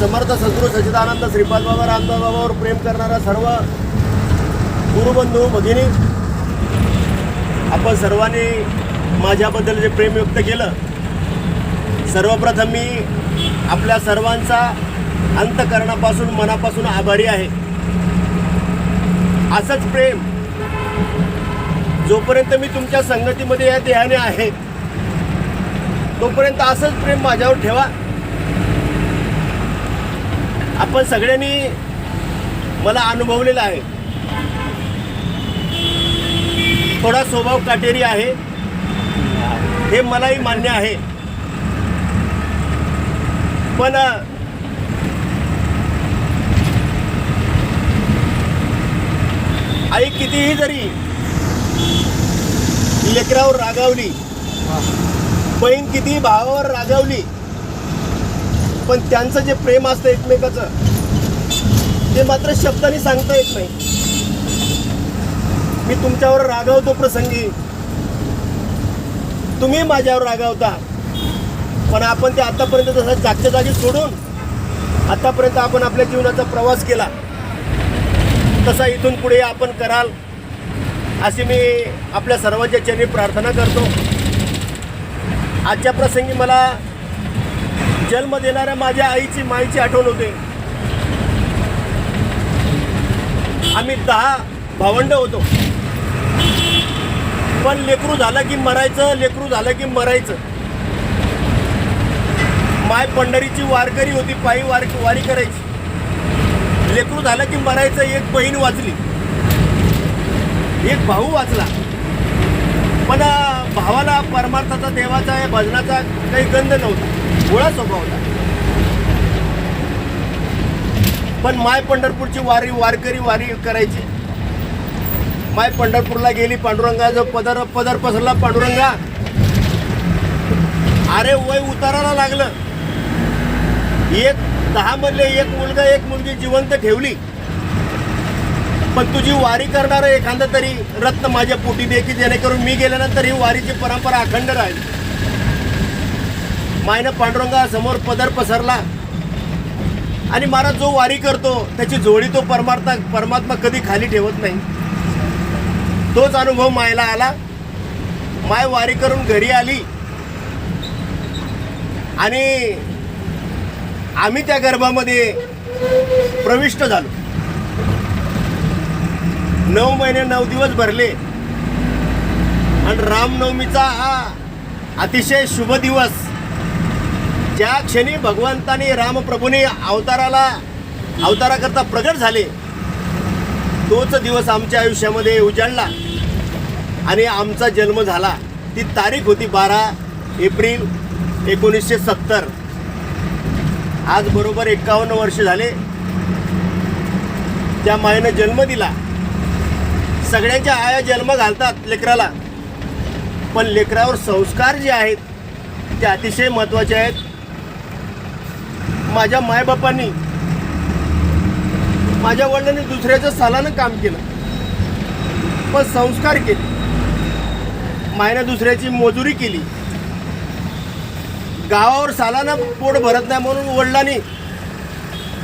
समर्थ सद्गुरू सच्चिदानंद श्रीपाद बाबा रामदास बाबावर प्रेम करणारा सर्व गुरुबंधू भगिनी आपण सर्वांनी माझ्याबद्दल जे प्रेम व्यक्त केलं सर्वप्रथम मी आपल्या सर्वांचा अंतकरणापासून मनापासून आभारी आहे. असंच प्रेम जोपर्यंत मी तुमच्या संगतीमध्ये या देहाने आहे तोपर्यंत असंच प्रेम माझ्यावर ठेवा. आपण सगळ्यांनी मला अनुभवलेलं आहे. थोडा स्वभाव काटेरी आहे. हे मलाही मान्य आहे. पण आई कितीही जरी लेकरावर रागावली बहीण कितीही भावावर रागावली पण त्यांचं जे प्रेम असतं एकमेकाचं ते मात्र शब्दाने सांगता येत नाही. मी तुमच्यावर रागावतो प्रसंगी. तुम्ही माझ्यावर रागावता. पण आपण ते आतापर्यंत तसं जागच्या जागी सोडून आतापर्यंत आपण आपल्या जीवनाचा प्रवास केला तसा इथून पुढे आपण कराल अशी मी आपल्या सर्वांच्या चरणी प्रार्थना करतो. आजच्या प्रसंगी मला जन्म देणाऱ्या माझ्या आईची माईची आठवण होते. आम्ही दहा भावंड होतो. पण लेकरू झालं की मरायचं लेकरू झालं की मरायचं. माय पंढरीची वारकरी होती पायी वार वारी करायची. लेकरू झालं की मरायचं एक बहीण वाचली. एक भाऊ वाचला. पण भावाला परमार्थाचा देवाचा भजनाचा काही गंध नव्हता. गोळा सोपवला पण माय पंढरपूरची वारी वारकरी वारी करायची. माय पंढरपूरला गेली पांडुरंगा जो पदर पदर पसरला पांडुरंगा. अरे वय उतारायला लागलं. एक दहा मधले एक मुलगा एक मुलगी जिवंत ठेवली. पण तुझी वारी करणारं एखादं तरी रत्न माझ्या पोटी दे की जेणेकरून मी गेल्यानंतर ही वारीची परंपरा अखंड राहील. मायनं पांडुरंगा समोर पदर पसरला. आणि महाराज जो वारी करतो त्याची जोडी तो परमार्था परमात्मा कधी खाली ठेवत नाही. तोच अनुभव मायला आला. माय वारी करून घरी आली. आणि आम्ही त्या गर्भामध्ये प्रविष्ट झालो. नऊ महिने नऊ दिवस भरले. आणि रामनवमीचा हा अतिशय शुभ दिवस. ज्या क्षणी भगवंताने रामप्रभूने अवताराला अवताराकरता प्रगट झाले तोच दिवस आमच्या आयुष्यामध्ये उजाडला आणि आमचा जन्म झाला. ती तारीख होती बारा एप्रिल एकोणीसशे सत्तर. आज बरोबर एकावन्न वर्ष झाले. त्या मायेनं जन्म दिला. सगळ्यांच्या आया जन्म घालतात लेकराला. पण लेकरावर संस्कार जे आहेत ते अतिशय महत्त्वाचे आहेत. माझ्या मायबापांनी माझ्या वडिलांनी दुसऱ्याच्या सालानं काम केलं. पण संस्कार केले. मायनं दुसऱ्याची मजुरी केली. गावावर सालानं पोट भरत नाही म्हणून वडिलांनी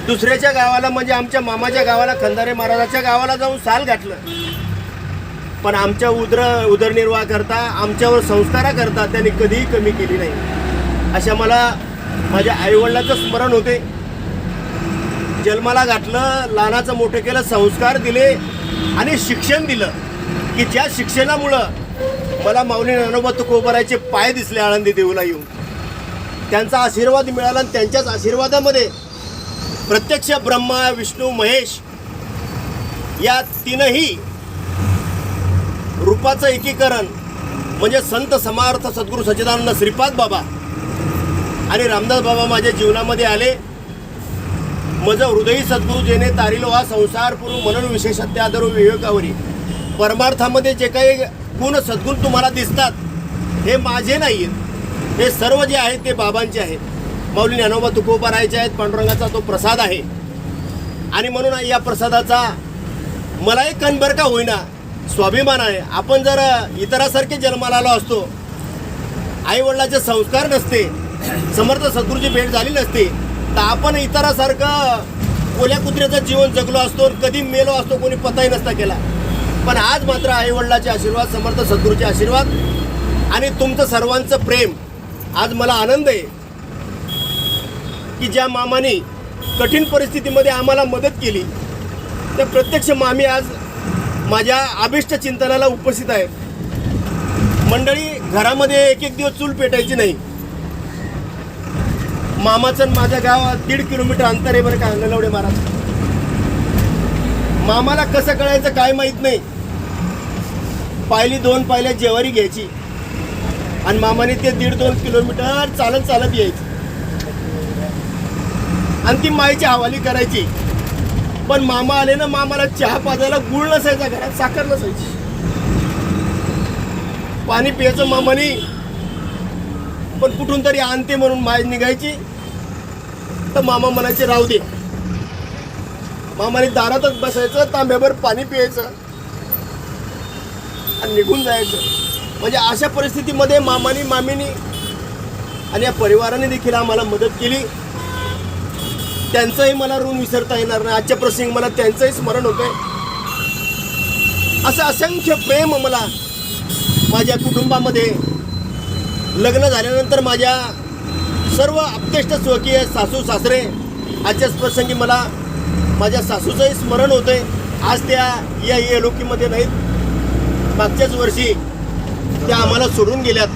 दुसऱ्याच्या गावाला म्हणजे आमच्या मामाच्या गावाला खंदारे महाराजाच्या गावाला जाऊन साल घातलं. पण आमच्या उदर उदरनिर्वाह करता आमच्यावर संस्कारा करता त्यांनी कधीही कमी केली नाही. अशा मला माझ्या आईवडिलाचं स्मरण होते. जन्माला घातलं लहानाचं मोठं केलं संस्कार दिले आणि शिक्षण दिलं. की ज्या शिक्षणामुळं मला माऊली नानोबा तुकोबराचे पाय दिसले आळंदी देऊला येऊन. त्यांचा आशीर्वाद मिळाला आणि त्यांच्याच आशीर्वादामध्ये प्रत्यक्ष ब्रह्मा विष्णू महेश या तीनही रूपाचं एकीकरण म्हणजे संत समार्थ सद्गुरू सच्चिदानंद श्रीपाद बाबा आणि रामदास बाबा माझ्या जीवनामध्ये आले. मज हृदयी सद्गुरू जेने तारिलो हा संसार पुरू म्हणून विशेषत्या विवेकावरी. परमार्थामध्ये जे काही गुण सद्गुण तुम्हाला दिसतात हे माझे नाही आहेत हे सर्व जे आहेत ते बाबांचे आहेत. माऊली ज्ञानोबा तुकोबारायचे आहेत पांडुरंगाचा तो प्रसाद आहे. आणि म्हणून या प्रसादाचा मलाही कणभर का होईना. स्वाभिमान आहे. आपण जर इतरासारखे जन्माला आलो असतो आईवडिलाचे संस्कार नसते. समर्थ सद्गुरूची भेट झाली नसते तर आपण इतरासारखं कोल्या कुत्र्याचं जीवन जगलो असतो आणि कधी मेलो असतो कोणी पताही नसता केला. पण आज मात्र आईवडिलाचे आशीर्वाद समर्थ सद्गुरूचे आशीर्वाद आणि तुमचं सर्वांचं प्रेम. आज मला आनंद आहे की ज्या मामाने कठीण परिस्थितीमध्ये आम्हाला मदत केली त्या प्रत्यक्ष मामी आज माझ्या अभिष्ट चिंतनाला उपस्थित आहेत. मंडळी घरामध्ये एक एक दिवस चूल पेटायची नाही. मामाचं आणि माझ्या गावात दीड किलोमीटर अंतर आहे बरं का नलवडे महाराज. मामाला कसं कळायचं काय माहीत नाही. पायली दोन पायल्या जेवारी घ्यायची. आणि मामाने ते दीड दोन किलोमीटर चालत चालत यायची. आणि ती माईची हवाली करायची. पण मामा आले ना मामाला चहा पाजायला गुळ नसायचा घरात साखर नसायची. पाणी प्यायचं मामाने. पण कुठून तरी आणते म्हणून माय निघायची. तर मामा म्हणायचे राहू दे. मामाने दारातच बसायचं तांब्याभर पाणी प्यायचं आणि निघून जायचं. म्हणजे अशा परिस्थितीमध्ये मामानी मामीनी आणि या परिवाराने देखील आम्हाला मदत केली. त्यांचंही मला ऋण विसरता येणार नाही. आजच्या प्रसंगी मला त्यांचंही स्मरण होतंय. असं असंख्य प्रेम मला माझ्या कुटुंबामध्ये लग्न झाल्यानंतर माझ्या सर्व अपतेष्ट स्वकीय सासू सासरे आजच्याच प्रसंगी मला माझ्या सासूचंही स्मरण होते आज त्या या एलोकीमध्ये नाहीत. मागच्याच वर्षी त्या आम्हाला सोडून गेल्यात.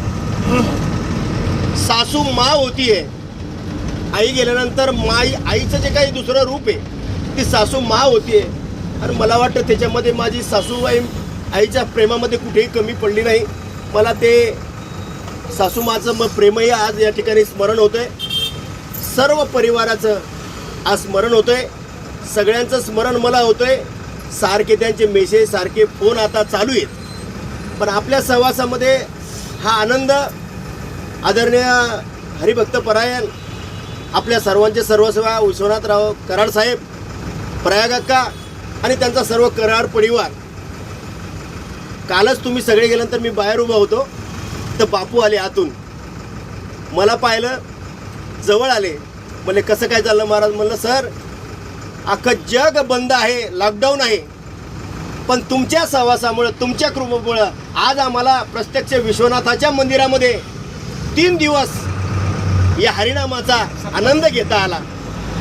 सासू मा होतीये. आई गेल्यानंतर माई आईचं जे काही दुसरं रूप आहे ती सासू मा होतीये. आणि मला वाटतं त्याच्यामध्ये माझी सासूबाई आईच्या प्रेमामध्ये कुठेही कमी पडली नाही. मला ते सासूमाचं मग प्रेमही आज या ठिकाणी स्मरण होतंय. सर्व परिवाराचं आज स्मरण होतंय. सगळ्यांचं स्मरण मला होतंय. सारखे त्यांचे मेसेज सारखे फोन आता चालू आहेत. पण आपल्या सहवासामध्ये हा आनंद आदरणीय हरिभक्त परायण आपल्या सर्वांचे सर्वसेवा विश्वनाथराव कराड साहेब प्रयागक्का आणि त्यांचा सर्व कराड परिवार. कालच तुम्ही सगळे गेल्यानंतर मी बाहेर उभा होतो. तर बापू आले आतून. मला पाहिलं जवळ आले. म्हणले कसं काय चाललं महाराज? म्हणलं सर अख्खं जग बंद आहे लॉकडाऊन आहे. पण तुमच्या सहवासामुळं तुमच्या कृपेमुळं आज आम्हाला प्रत्यक्ष विश्वनाथाच्या मंदिरामध्ये तीन दिवस या हरिनामाचा आनंद घेता आला.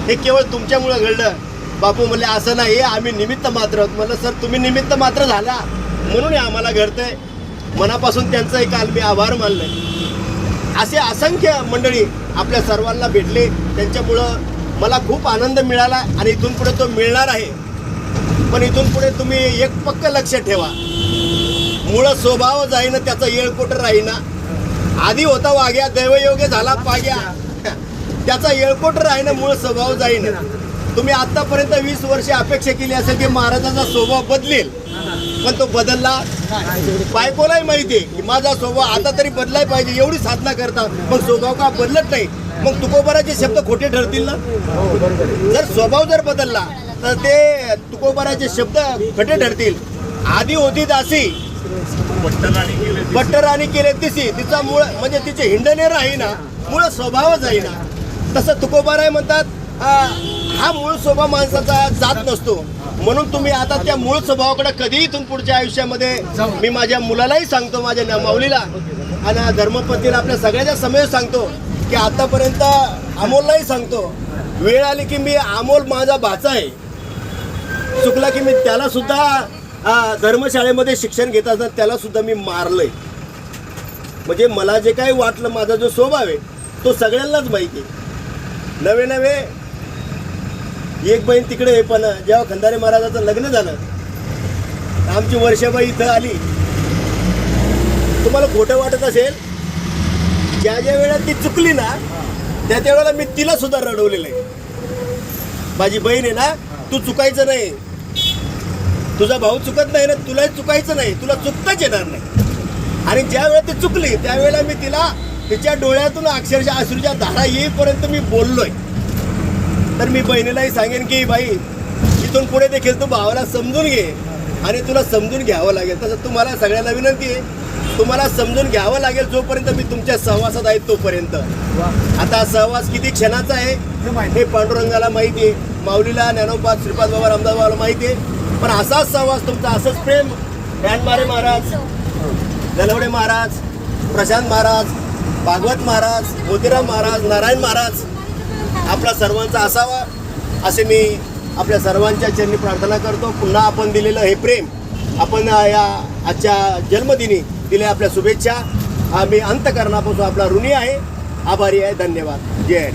हे केवळ तुमच्यामुळं घडलं. बापू म्हणले असं नाही आम्ही निमित्त मात्र म्हटलं म्हणलं सर तुम्ही निमित्त मात्र झाला. म्हणून आम्हाला घडतंय. मनापासून त्यांचंही काल मी आभार मानलं असे असंख्य मंडळी आपल्या सर्वांना भेटले. त्यांच्यामुळं मला खूप आनंद मिळाला आणि इथून पुढे तो मिळणार आहे. पण इथून पुढे तुम्ही एक पक्क लक्ष ठेवा. मुळं स्वभाव जाईना त्याचा येळकोट राहीना. आधी होता वाग्या दैवयोगे झाला पाग्या. त्याचा येळकोट राहीना मूळ स्वभाव जाईना. तुम्ही आतापर्यंत वीस वर्षे अपेक्षा केली असेल की महाराजाचा स्वभाव बदलेल. पण तो बदलला बायकोलाही माहिती आहे की माझा स्वभाव आता तरी बदलाय पाहिजे एवढी साधना करता. मग स्वभाव का बदलत नाही? मग तुकोबाराचे शब्द खोटे ठरतील ना? जर स्वभाव जर बदलला तर ते तुकोबाराचे शब्द खटे ठरतील. आधी होती दासी. बट्टर केले तिसी. तिचा मूळ म्हणजे तिचे हिंडणे राहीना मूळ आहे ना. तसं तुकोबाराय म्हणतात हा मूळ स्वभाव माणसाचा जात नसतो. म्हणून तुम्ही आता त्या मूळ स्वभावाकडे कधीही इथून पुढच्या आयुष्यामध्ये मी माझ्या मुलालाही सांगतो माझ्या नमावलीला माऊलीला. आणि धर्मपतीला आपल्या सगळ्याच्या समोर सांगतो की आतापर्यंत अमोललाही सांगतो वेळ आली की मी अमोल माझा भाचा आहे. चुकला की मी त्याला सुद्धा धर्मशाळेमध्ये शिक्षण घेत असताना त्याला सुद्धा मी मारलंय. म्हणजे मला जे काही वाटलं माझा जो स्वभाव आहे तो सगळ्यांनाच माहिती नवे नवे एक बहीण तिकडे आहे पण जेव्हा खंदारे महाराजाचं लग्न झालं आमची वर्षाबाई इथं आली. तुम्हाला खोटं वाटत असेल ज्या ज्या वेळेला ती चुकली ना त्या त्या वेळेला मी तिला सुद्धा रडवलेलं आहे. माझी बहीण आहे ना तू चुकायचं नाही. तुझा भाऊ चुकत नाही ना तुलाही चुकायचं नाही तुला चुकताच येणार नाही. आणि ज्या वेळेला ती चुकली त्यावेळेला मी तिला तिच्या डोळ्यातून अक्षरशः अश्रूच्या धारा येईपर्यंत मी बोललोय. तर मी बहिणीलाही सांगेन की बाई इथून पुढे देखील तू भावाला समजून घे आणि तुला समजून घ्यावं लागेल. तसं तुम्हाला सगळ्यांना विनंती आहे तुम्हाला समजून घ्यावं लागेल जोपर्यंत मी तुमच्या सहवासात आहे तोपर्यंत. आता सहवास किती क्षणाचा आहे हे पांडुरंगाला माहिती आहे माऊलीला ज्ञानोबा श्रीपाद बाबा रामदास बाबाला माहिती आहे. पण असाच सहवास तुमचा असंच प्रेम. ज्ञानमारे महाराज गलवडे महाराज प्रशांत महाराज भागवत महाराज मोतीराम महाराज नारायण महाराज आपला सर्वांचा असावा असे मी आपल्या सर्वांच्या चरणी प्रार्थना करतो. पुन्हा आपण दिलेलं हे प्रेम आपण या आजच्या जन्मदिनी दिल्या आपल्या शुभेच्छा. आम्ही अंतकरणापासून आपला ऋणी आहे. आभारी आहे. धन्यवाद. जय